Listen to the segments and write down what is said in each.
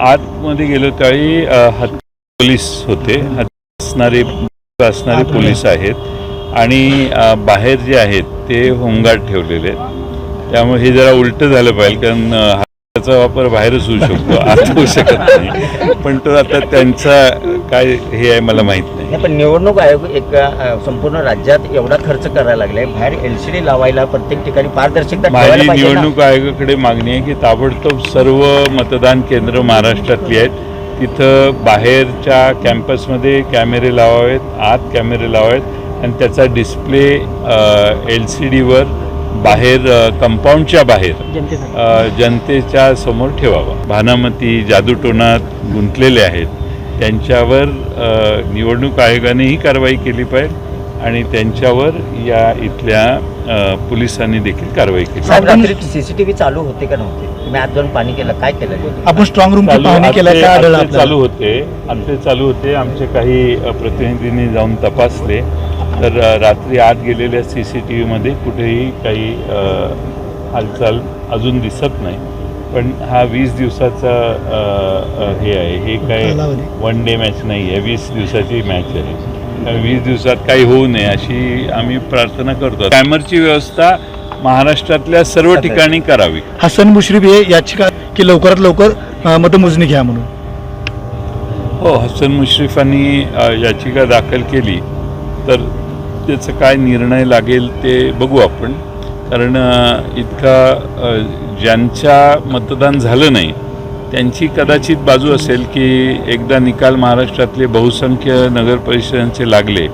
आतमध्ये गेलो त्यावेळी अ, हत्ती पोलीस होते. असणारे असणारे पोलीस आहेत. आणि बाहेर जे आहेत ते होमगार्ड ठेवलेले आहेत. त्यामुळे हे जरा उलटं झालं पाहिजे कारण हाताचा वापर बाहेरच होऊ शकतो. आत होऊ शकत नाही. पण तो आता त्यांचा काय हे आहे मला माहीत नाही. नाही पण निवडणूक आयोग एक अ, संपूर्ण राज्यात एवढा खर्च करायला लागलाय. बाहेर एलसीडी लावायला प्रत्येक ठिकाणी पारदर्शकता ठेवायला माझी पाहिजे ना. निवडणूक आयोगाकडे मागणी आहे की ताबडतोब सर्व मतदान केंद्र महाराष्ट्रातली आहेत. तिथं बाहेरच्या कॅम्पसमध्ये कॅमेरे लावावेत आत कॅमेरे लावावेत आणि त्याचा डिस्प्ले एल सी डीवर बाहेर कंपाऊंडच्या बाहेर अ, जनतेच्या समोर ठेवावा. भानामती जादूटोणात गुंतलेले आहेत. त्यांच्यावर निवडणूक आयोगानेही कारवाई केली पाहिजे आणि त्यांच्यावर या इथल्या पोलिसांनी देखील कारवाई केली. सीसीटीव्ही चालू होते का नव्हते? तुम्ही जाऊन पाणी केलं काय केलं? आपण स्ट्रॉंग रूमची चालू पाहणी आपल्याला? चालू होते. आमचे चालू होते. आमचे काही प्रतिनिधींनी जाऊन तपासले. तर रात्री आत गेलेल्या सी सी टी व्हीमध्ये कुठेही काही हालचाल अजून दिसत नाही. पण हा वीस दिवसाचा हे आहे. हे काय. वन डे मॅच नाही आहे. वीस दिवसाची मॅच आहे. वीस दिवसात काही होऊ नये अशी आम्ही प्रार्थना करतो. कॅमरची व्यवस्था महाराष्ट्रातल्या सर्व ठिकाणी करावी. हसन मुश्रीफ हे याचिका की लवकरात लवकर मतमोजणी घ्या म्हणून. हो हसन मुश्रीफांनी याचिका दाखल केली. तर त्याचं काय निर्णय लागेल ते बघू आपण. कारण इतका ज्यांच्या मतदान झालं नाही त्यांची कदाचित बाजू असेल की एकदा निकाल महाराष्ट्रातले बहुसंख्य नगर परिषदांचे लागले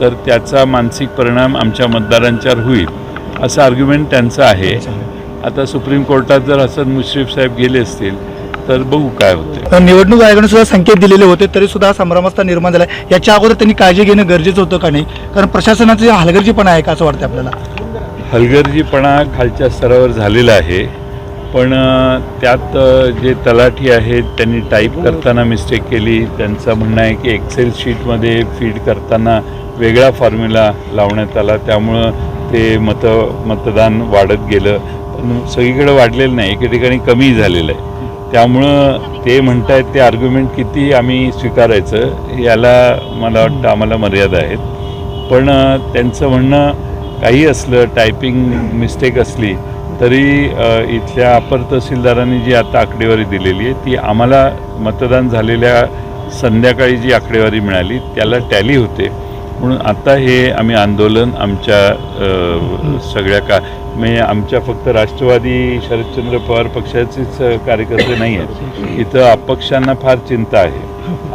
तर त्याचा मानसिक परिणाम आमच्या मतदारांच्यावर होईल असं आर्ग्युमेंट त्यांचं आहे. आता सुप्रीम कोर्टात जर हसन मुश्रीफ साहेब गेले असतील तर बघू काय होते निवडणूक आयोगाने सुद्धा संकेत दिलेले होते तरी सुद्धा हा संभ्रमावस्था निर्माण झाला याच्या अगोदर त्यांनी काळजी घेणं गरजेचं होतं का नाही? कारण प्रशासनाचं हलगर्जीपणा आहे का असं वाटतं आपल्याला? हलगर्जीपणा खालच्या स्तरावर झालेला आहे. पण त्यात जे तलाठी आहेत त्यांनी टाईप करताना मिस्टेक केली. त्यांचं म्हणणं आहे की एक्सेल शीटमध्ये फीड करताना वेगळा फॉर्म्युला लावण्यात आला. त्यामुळं ते मत मतदान वाढत गेलं. पण सगळीकडे वाढलेलं नाही. एके ठिकाणी कमी झालेलं आहे. त्यामुळं ते म्हणतायत ते आर्ग्युमेंट किती आम्ही स्वीकारायचं याला मला वाटतं आम्हाला मर्यादा आहेत. पण त्यांचं म्हणणं काही असलं टायपिंग मिस्टेक असली तरी इथल्या अपर तहसीलदारांनी जी आता आकडेवारी दिलेली आहे ती आम्हाला मतदान झालेल्या संध्याकाळी जी आकडेवारी मिळाली त्याला टॅली होते. म्हणून आता हे आम्ही आंदोलन आमच्या सगळ्या का म्हणजे आमच्या फक्त राष्ट्रवादी शरदचंद्र पवार पक्षाचेच कार्यकर्ते नाही आहेत. इथं अपक्षांना फार चिंता आहे.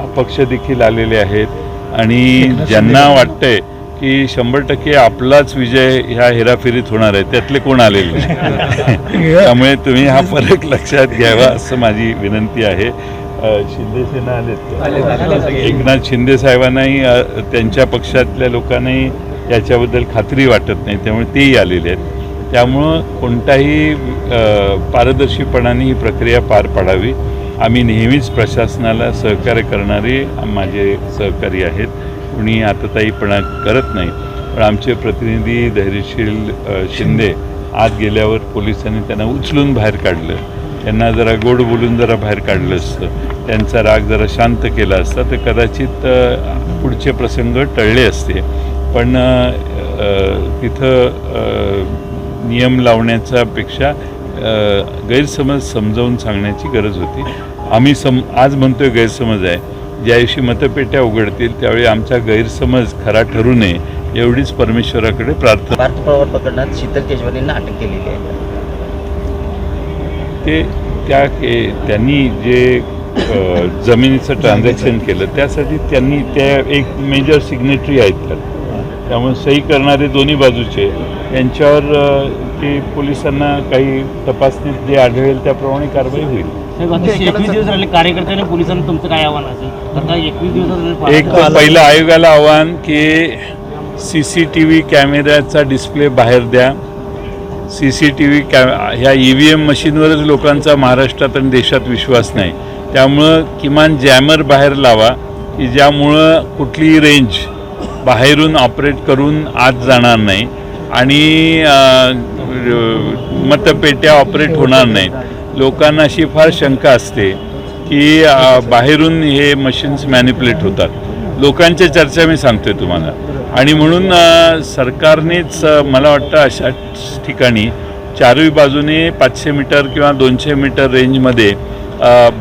अपक्ष देखील आलेले आहेत. आणि ज्यांना वाटतंय की शंभर टक्के आपलाच विजय ह्या हेराफेरीत होणार आहे. त्यातले कोण आलेले. त्यामुळे तुम्ही हा फरक लक्षात घ्यावा असं माझी विनंती आहे. शिंदे सेना आलेत. एकनाथ शिंदे साहेबांनाही त्यांच्या पक्षातल्या लोकांनाही याच्याबद्दल खात्री वाटत नाही. त्यामुळे तेही आलेले आहेत. त्यामुळं कोणताही पारदर्शीपणाने ही प्रक्रिया पार पाडावी. आम्ही नेहमीच प्रशासनाला सहकार्य करणारे माझे सहकारी आहेत. कुणी आतताईपणा करत नाही. पण आमचे प्रतिनिधी धैर्यशील शिंदे आत गेल्यावर पोलिसांनी त्यांना उचलून बाहेर काढलं. त्यांना जरा गोड बोलून जरा बाहेर काढलं असतं. त्यांचा राग जरा शांत केला असता. तर कदाचित पुढचे प्रसंग टळले असते. पण तिथं नियम लावण्याच्या पेक्षा गैरसमज समजावून सांगण्याची गरज होती. आम्ही सम आज म्हणतोय गैरसमज आहे. ज्या दिवशी मतपेट्या उघडतील त्यावेळी आमचा गैरसमज खरा ठरू नये एवढीच परमेश्वराकडे प्रार्थना. पवार प्रकरणात शीतल केशवारींना अटक केलेली आहे. ते त्या के- त्यांनी जे जमिनीचं ट्रान्झॅक्शन केलं त्यासाठी त्यांनी त्या एक मेजर सिग्नेटरी आहेत त्यात. त्यामुळे सही करणारे दोन्ही बाजूचे यांच्यावर ते पोलिसांना काही तपासणीत जे आढळेल त्याप्रमाणे कारवाई होईल. एकवीस दिवस राहिले कार्यकर्त्यांना पोलिसांना तुमचं काय आव्हान असेल? आता एकवीस दिवसात एक तर पहिलं आयोगाला आव्हान की सी सी टी व्ही कॅमेऱ्याचा डिस्प्ले बाहेर द्या. सी सी टी व्ही कॅ ह्या ई व्ही एम मशीनवरच लोकांचा महाराष्ट्रात आणि देशात विश्वास नाही. त्यामुळं किमान जॅमर बाहेर लावा की ज्यामुळं कुठलीही रेंज बाहेरून ऑपरेट करून आत जाणार नाही आणि मतपेट्या ऑपरेट होणार नाहीत. लोकांना अशी फार शंका असते की बाहेरून हे मशीन्स मॅनिपुलेट होतात. लोकांच्या चर्चा मी सांगतोय तुम्हाला. आणि म्हणून सरकारनेच मला वाटतं अशा ठिकाणी चारही बाजूने पाचशे मीटर किंवा दोनशे मीटर रेंजमध्ये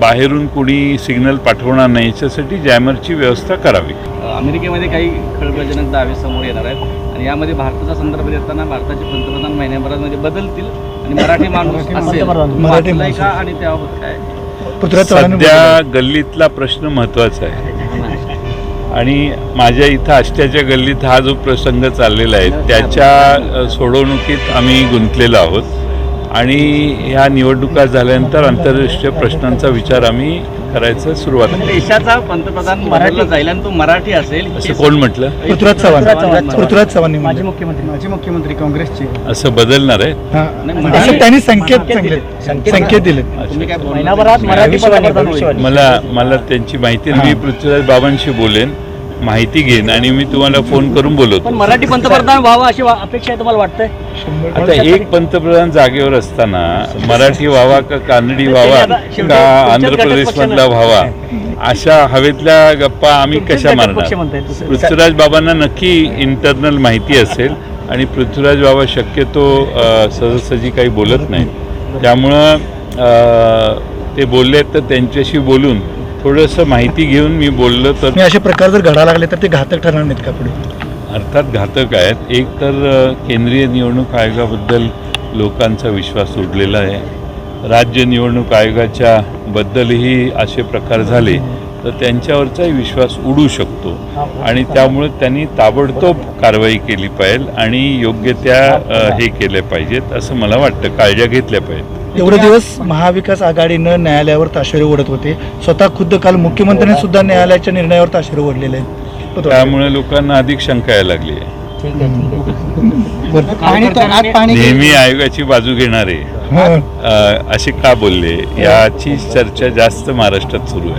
बाहेरून कुणी सिग्नल पाठवणार नाही याच्यासाठी जॅमरची व्यवस्था करावी. अमेरिकेमध्ये काही खळबळजनक दावे समोर येणार आहेत. आणि यामध्ये भारताचा संदर्भ देताना भारताचे पंतप्रधान महिन्याभरामध्ये बदलतील आणि मराठी माणूस असेल. का आणि त्याबाबत काय? सध्या गल्लीतला प्रश्न महत्त्वाचा आहे. आणि माझ्या इथं आष्ट्याच्या गल्लीत हा जो प्रसंग चाललेला आहे त्याच्या सोडवणुकीत आम्ही गुंतलेलो आहोत. आणि ह्या निवडणुका झाल्यानंतर आंतरराष्ट्रीय प्रश्नांचा विचार आम्ही करायचं सुरुवात. देशाचा पंतप्रधान बदलला जाईल आणि तो मराठी असेल असं कोण म्हटलं? पृथ्वीराज चव्हाण. पृथ्वीराज चव्हाण. माजी मुख्यमंत्री माजी मुख्यमंत्री काँग्रेसचे. असं बदलणार आहे? असं त्यांनी संकेत सांगले संकेत दिले. महिनाभरात नाही. मराठी पंतप्रधान होईल. मला मला त्यांची माहिती मी. पृथ्वीराज बाबांशी बोलेन. माहिती घेईन आणि मी तुम्हाला फोन करून पण बोलवतो मराठी पंतप्रधान व्हावं अशी वा- अपेक्षा आहे तुम्हाला वाटतंय? आता एक पंतप्रधान जागेवर असताना मराठी व्हावा का कानडी व्हावा का आंध्र प्रदेश मधला व्हावा? अशा हवेतल्या गप्पा आम्ही कशा मारणार? पृथ्वीराज बाबांना नक्की इंटरनल माहिती असेल आणि पृथ्वीराज बाबा शक्यतो अ, सहजासहजी काही बोलत नाहीत. त्यामुळं अ, ते बोलले तर त्यांच्याशी बोलून थोडंसं माहिती घेऊन मी बोललो तर आणि असे प्रकार जर घडा लागले तर ते घातक ठरणार नाहीत का पुढे? अर्थात घातक आहेत. एक तर केंद्रीय निवडणूक आयोगाबद्दल लोकांचा विश्वास उडलेला आहे. राज्य निवडणूक आयोगाच्या बद्दलही असे प्रकार झाले. तर त्यांच्यावरचाही विश्वास उडू शकतो. आणि त्यामुळे त्यांनी ताबडतोब कारवाई केली पाहिजे आणि योग्य त्या हे केल्या पाहिजेत असं मला वाटतं. काळज्या घेतल्या पाहिजेत. एवढे दिवस महाविकास आघाडीनं न्यायालयावर ताशेरे ओढत होते. स्वतः खुद्द काल मुख्यमंत्र्यांनी सुद्धा न्यायालयाच्या निर्णयावर ताशेरे ओढलेले आहेत. त्यामुळे लोकांना अधिक शंका यायला लागली आहे. नेहमी आयोगाची बाजू घेणारे. हं. असे का बोलले? याची चर्चा जास्त महाराष्ट्रात सुरू आहे.